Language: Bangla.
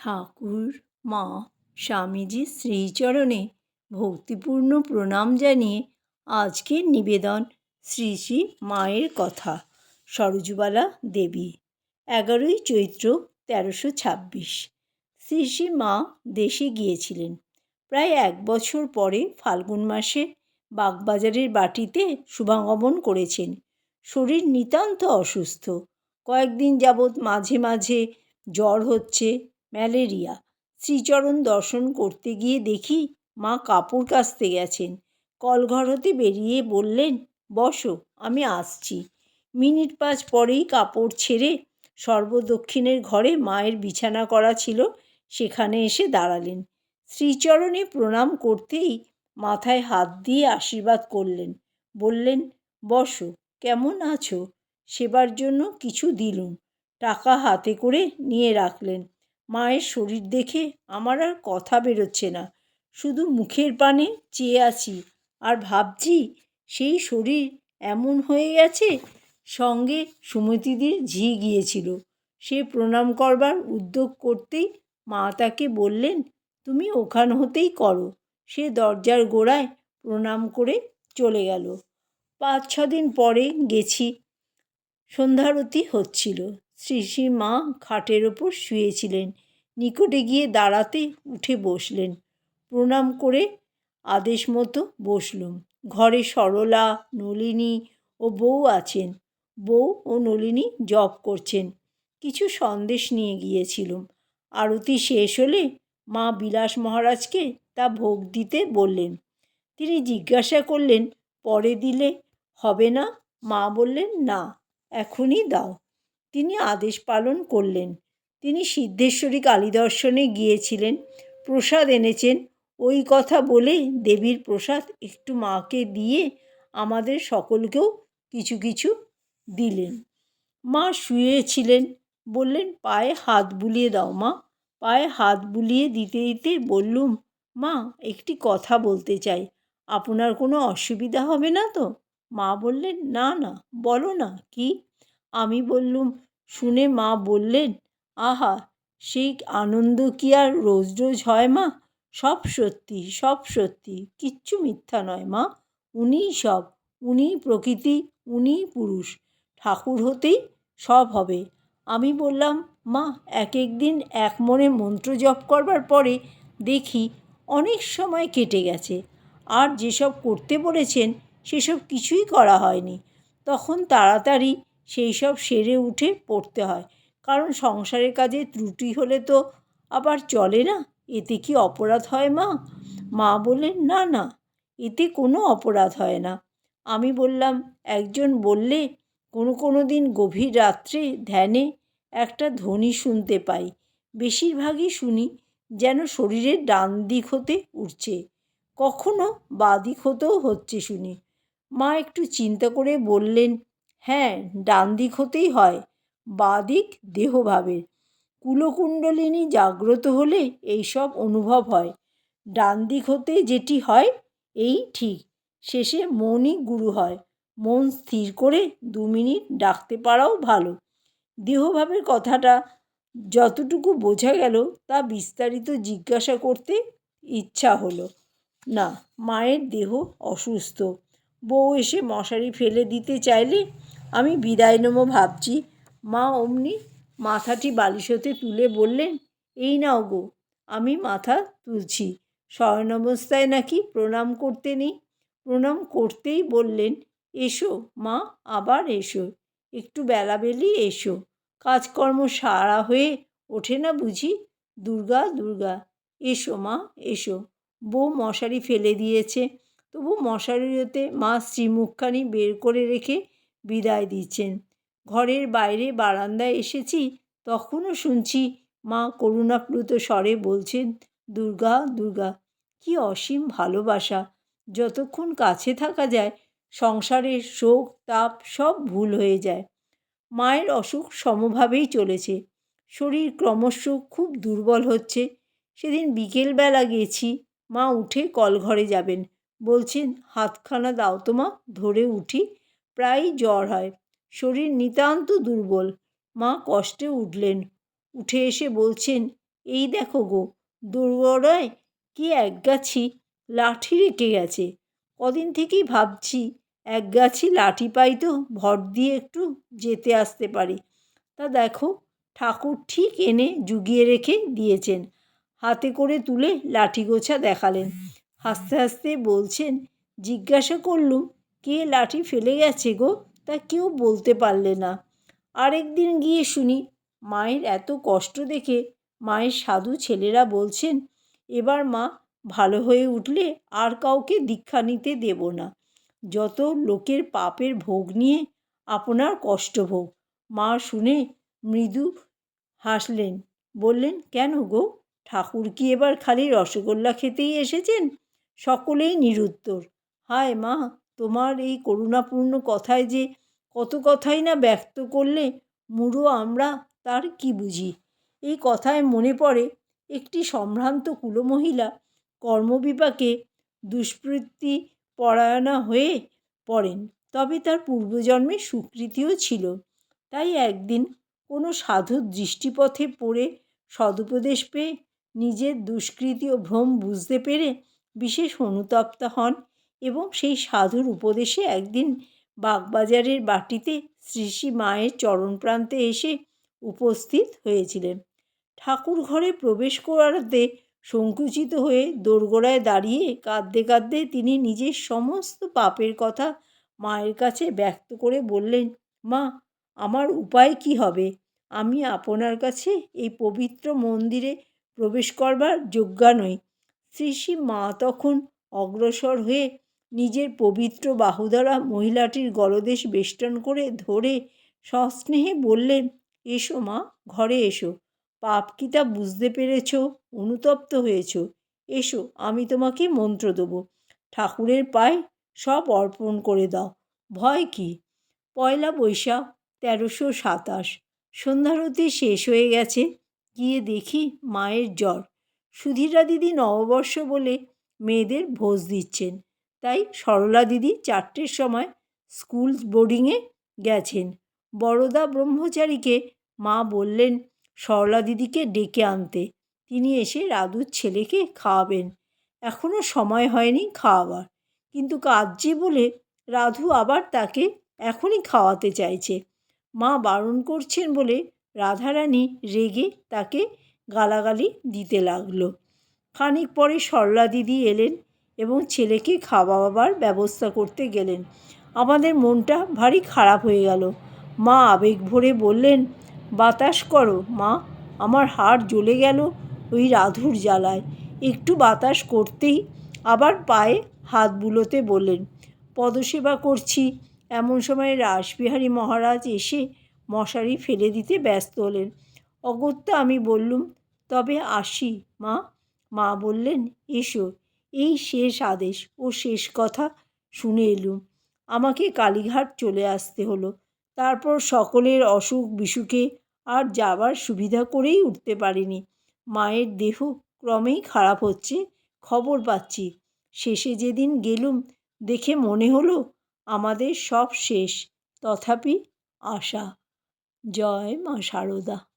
ঠাকুর, মা স্বামীজির শ্রীচরণে ভক্তিপূর্ণ প্রণাম জানিয়ে আজকের নিবেদন শ্রী শ্রী মায়ের কথা, সরোজবালা দেবী, এগারোই চৈত্র তেরোশো ছাব্বিশ। শ্রী শ্রী মা দেশে গিয়েছিলেন। প্রায় এক বছর পরে ফাল্গুন মাসে বাগবাজারের বাটিতে শুভাগমন করেছেন। শরীর নিতান্ত অসুস্থ। কয়েকদিন যাবৎ মাঝে মাঝে জ্বর হচ্ছে ম্যালেরিয়া। শ্রীচরণ দর্শন করতে গিয়ে দেখি মা কাপড় কাচতে গেছেন। কলঘর হতে বেরিয়ে বললেন, বসো, আমি আসছি। মিনিট পাঁচ পরেই কাপড় ছেড়ে সর্বদক্ষিণের ঘরে মায়ের বিছানা করা ছিল, সেখানে এসে দাঁড়ালেন। শ্রীচরণে প্রণাম করতেই মাথায় হাত দিয়ে আশীর্বাদ করলেন। বললেন, বসো, কেমন আছো? সেবার জন্য কিছু দিলুম। টাকা হাতে করে নিয়ে রাখলেন। মায়ের শরীর দেখে আমার আর কথা বেরোচ্ছে না। শুধু মুখের পানে চেয়ে আছি। আর ভাবছি, সেই শরীর এমন হয়ে গেছে, সঙ্গে সুমতিদির ঝি গিয়েছিল। সে প্রণাম করবার উদ্যোগ করতেই মা তাকে বললেন, তুমি ওখান হতেই করো। সে দরজার গোড়ায় প্রণাম করে চলে গেল। পাঁচ ছ দিন পরে গেছি। সন্ধ্যারতি হচ্ছিল। শ্রী শ্রী মা খাটের ওপর শুয়েছিলেন। নিকটে গিয়ে দাঁড়াতে উঠে বসলেন। প্রণাম করে আদেশ মতো বসলুম। ঘরে সরলা, নলিনী ও বউ আছেন। বউ ও নলিনী জপ করছেন। কিছু সন্দেশ নিয়ে গিয়েছিলুম। আরতি শেষ হলে মা বিলাস মহারাজকে তা ভোগ দিতে বললেন। তিনি জিজ্ঞাসা করলেন, পরে দিলে হবে না? মা বললেন, না, এখনই দাও। তিনি আদেশ পালন করলেন। তিনি সিদ্ধেশ্বরী কালী দর্শনে গিয়েছিলেন। প্রসাদ এনেছেন। ওই কথা বলে দেবীর প্রসাদ একটু মাকে দিয়ে আমাদের সকলকেও কিছু কিছু দিলেন। মা শুয়েছিলেন। বললেন, পায়ে হাত বুলিয়ে দাও মা। পায়ে হাত বুলিয়ে দিতে দিতে বললুম, মা, একটি কথা বলতে চাই। আপনার কোনো অসুবিধা হবে না তো? মা বললেন, না না, বলো না, কি? আমি বললুম শুনে মা বললেন, আহা, সেই আনন্দ কি আর রোজ রোজ হয় মা? সব সত্যি সব সত্যি। কিচ্ছু মিথ্যা নয় মা। উনিই সব, উনিই প্রকৃতি, উনিই পুরুষ। ঠাকুর হতেই সব হবে। আমি বললাম, মা, এক এক দিন এক মনে মন্ত্র জপ করবার পরে দেখি অনেক সময় কেটে গেছে। আর যেসব করতে বলেছেন, সেসব কিছুই করা হয়নি। তখন তাড়াতাড়ি সেই সব সেরে উঠে পড়তে হয়। কারণ সংসারের কাজে ত্রুটি হলে তো আবার চলে না? এতে কি অপরাধ হয় মা? মা বললেন, না না, এতে কোনো অপরাধ হয় না। আমি বললাম, একজন বললে কোনো কোনো দিন গভীর রাত্রে ধ্যানে একটা ধ্বনি শুনতে পাই। বেশিরভাগই শুনি যেন শরীরের ডান দিক হতে উঠছে। কখনো বাঁ দিক হতেও হচ্ছে শুনি। মা একটু চিন্তা করে বললেন হ্যাঁ ডান দিক হতেই হয়, বাঁ দিক দেহভাবের। কুলকুণ্ডলিনী জাগ্রত হলে এইসব অনুভব হয়। ডান দিক হতে যেটি হয়, এই ঠিক। শেষে মনই গুরু হয়। মন স্থির করে দু মিনিট ডাকতে পারাও ভালো। দেহভাবের কথাটা যতটুকু বোঝা গেল, তা বিস্তারিত জিজ্ঞাসা করতে ইচ্ছা হলো। না, মায়ের দেহ অসুস্থ। বউ এসে মশারি ফেলে দিতে চাইলে আমি বিদায় নেব ভাবছি। মা অমনি মাথাটি বালিশ হতে তুলে বললেন, এই নাও গো, আমি মাথা তুলছি। শয়ন অবস্থায় নাকি প্রণাম করতে নেই? প্রণাম করতেই বললেন, এসো মা, আবার এসো, একটু বেলাবেলি এসো। কাজকর্ম সারা হয়ে ওঠে না বুঝি? দুর্গা দুর্গা, এসো মা, এসো। বউ মশারি ফেলে দিয়েছে। তবু মশারিতে মা শ্রীমুখখানি বের করে রেখে বিদায় দিচ্ছেন। ঘরের বাইরে বারান্দায় এসেছি, তখনও শুনছি মা করুণাপ্লুত স্বরে বলছেন, দুর্গা দুর্গা, কি অসীম ভালোবাসা। যতক্ষণ কাছে থাকা যায়, সংসারের শোক, তাপ সব ভুল হয়ে যায়। মায়ের অসুখ সমভাবেই চলেছে। শরীর ক্রমশ খুব দুর্বল হচ্ছে। সেদিন বিকেলবেলা গেছি, মা উঠে কলঘরে যাবেন। বলছেন, হাতখানা দাও তো মা, ধরে উঠি। প্রায়ই জ্বর হয়। শরীর নিতান্ত দুর্বল। মা কষ্টে উঠলেন। উঠে এসে বলছেন, এই দেখো গো দোরগোড়ায় কি এক গাছি লাঠি রেখে গেছে? কদিন থেকেই ভাবছি এক গাছি লাঠি পাই তো ভর দিয়ে একটু যেতে আসতে পারি। তা দেখো, ঠাকুর ঠিক এনে জুগিয়ে রেখে দিয়েছেন। হাতে করে তুলে লাঠি গোছা দেখালেন। হাসতে হাসতে বলছেন, জিজ্ঞাসা করলুম, কে লাঠি ফেলে গেছে গো? তা কেউ বলতে পারলে না। আরেক দিন গিয়ে শুনি, মায়ের এত কষ্ট দেখে মায়ের সাধু ছেলেরা বলছেন, এবার মা ভালো হয়ে উঠলে আর কাউকে দীক্ষা নিতে দেব না। যত লোকের পাপের ভোগ নিয়ে আপনার কষ্ট ভোগ মা শুনে মৃদু হাসলেন, বললেন, কেন গো? ঠাকুর কি এবার খালি রসগোল্লা খেতেই এসেছেন? সকলেই নিরুত্তর। হায় মা, তোমার এই করুণাপূর্ণ কথায় যে কত কথাই না ব্যক্ত করলে মুড়ো আমরা তার কি বুঝি? এই কথায় মনে পড়ে একটি সম্ভ্রান্ত কুলমহিলা কর্মবিপাকে দুষ্কৃতি পরায়ণা হয়ে পড়েন, তবে তার পূর্বজন্মে সুকৃতিও ছিল। তাই একদিন কোনো সাধুর দৃষ্টিপথে পড়ে সদুপদেশ পেয়ে নিজের দুষ্কৃতি ও ভ্রম বুঝতে পেরে বিশেষ অনুতপ্তা হন এবং সেই সাধুর উপদেশে একদিন বাগবাজারের বাটিতে শ্রী মায়ের চরণ প্রান্তে এসে উপস্থিত হয়েছিলেন। ঠাকুর ঘরে প্রবেশ করাতে সংকুচিত হয়ে দোরগোড়ায় দাঁড়িয়ে কাঁদতে কাঁদতে তিনি নিজের সমস্ত পাপের কথা মায়ের কাছে ব্যক্ত করে বললেন, মা, আমার উপায় কি হবে? আমি আপনার কাছে এই পবিত্র মন্দিরে প্রবেশ করবার যোগ্যা নই। শ্রী মা তখন অগ্রসর হয়ে নিজের পবিত্র বাহু দ্বারা মহিলাটির গলদেশ বেষ্টন করে ধরে সস্নেহে বললেন, এসো মা, ঘরে এসো। পাপ কি তা বুঝতে পেরেছ? অনুতপ্ত হয়েছ। এসো, আমি তোমাকে মন্ত্র দেবো। ঠাকুরের পায়ে সব অর্পণ করে দাও। ভয় কি? পয়লা বৈশাখ, তেরোশো সাতাশ। সন্ধ্যারতি শেষ হয়ে গেছে। গিয়ে দেখি মায়ের জ্বর। সুধীরা দিদি নববর্ষ বলে মেয়েদের ভোজ দিচ্ছেন। তাই সরলা দিদি চারটের সময় স্কুল বোর্ডিংয়ে গেছেন। বড়দা ব্রহ্মচারীকে মা বললেন, সরলা দিদিকে ডেকে আনতে। তিনি এসে রাধুর ছেলেকে খাওয়াবেন। এখনও সময় হয়নি খাওয়াবার। কিন্তু কাঁদছে বলে রাধু আবার তাকে এখনই খাওয়াতে চাইছে। মা বারণ করছেন বলে রাধারানী রেগে তাকে গালাগালি দিতে লাগল। খানিক পরে সরলা দিদি এলেন এবং ছেলেকে খাওয়াবার ব্যবস্থা করতে গেলেন। আমাদের মনটা ভারী খারাপ হয়ে গেল। মা আবেগ ভরে বললেন, বাতাস করো, মা। আমার হাড় জ্বলে গেল ওই রাধুর জ্বালায়। একটু বাতাস করতেই আবার পায়ে হাত বুলোতে বললেন, পদসেবা করছি। এমন সময় রাসবিহারী মহারাজ এসে মশারি ফেলে দিতে ব্যস্ত হলেন। অগত্যা আমি বললুম তবে আসি, মা। মা বললেন, এসো। এই শেষ আদেশ ও শেষ কথা শুনে এলুম। আমাকে কালীঘাট চলে আসতে হলো। তারপর সকলের অসুখ বিসুখে আর যাবার সুবিধা করেই উঠতে পারিনি। মায়ের দেহ ক্রমেই খারাপ হচ্ছে, খবর পাচ্ছি। শেষে যেদিন গেলুম, দেখে মনে হলো আমাদের সব শেষ। তথাপি আশা। জয় মা সারদা।